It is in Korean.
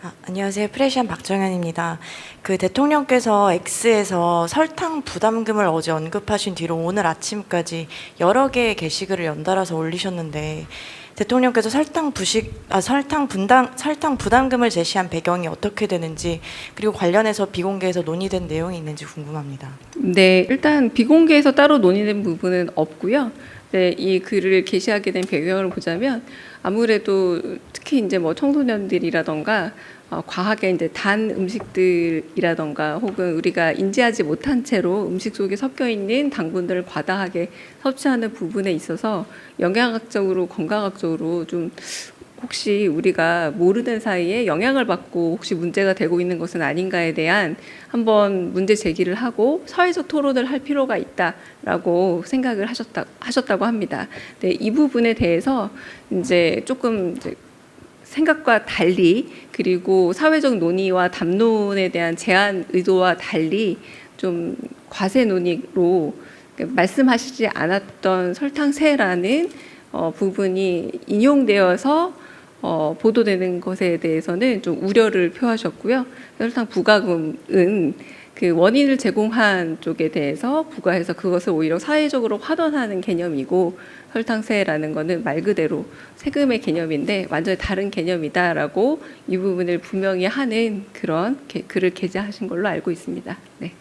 아, 안녕하세요. 프레시안 박정현입니다. 그 대통령께서 X에서 설탕 부담금을 어제 언급하신 뒤로 오늘 아침까지 여러 개의 게시글을 연달아서 올리셨는데 대통령께서 설탕 부식 아 설탕 분담 설탕 부담금을 제시한 배경이 어떻게 되는지 그리고 관련해서 비공개에서 논의된 내용이 있는지 궁금합니다. 네, 일단 비공개에서 따로 논의된 부분은 없고요. 네, 이 글을 게시하게 된 배경을 보자면 아무래도 특히 이제 뭐 청소년들이라던가 어, 과하게 이제 단 음식들이라던가 혹은 우리가 인지하지 못한 채로 음식 속에 섞여 있는 당분들을 과다하게 섭취하는 부분에 있어서 영양학적으로 건강학적으로 좀 혹시 우리가 모르는 사이에 영향을 받고 혹시 문제가 되고 있는 것은 아닌가에 대한 한번 문제 제기를 하고 사회적 토론을 할 필요가 있다라고 생각을 하셨다 하셨다고 합니다. 네, 이 부분에 대해서 이제 조금 이제 생각과 달리 그리고 사회적 논의와 담론에 대한 제안 의도와 달리 좀 과세 논의로 말씀하시지 않았던 설탕세라는 어, 부분이 인용되어서 어, 보도되는 것에 대해서는 좀 우려를 표하셨고요. 설탕 부과금은 그 원인을 제공한 쪽에 대해서 부과해서 그것을 오히려 사회적으로 환원하는 개념이고 설탕세라는 거는 말 그대로 세금의 개념인데 완전히 다른 개념이다라고 이 부분을 분명히 하는 그런 게- 글을 게재하신 걸로 알고 있습니다. 네.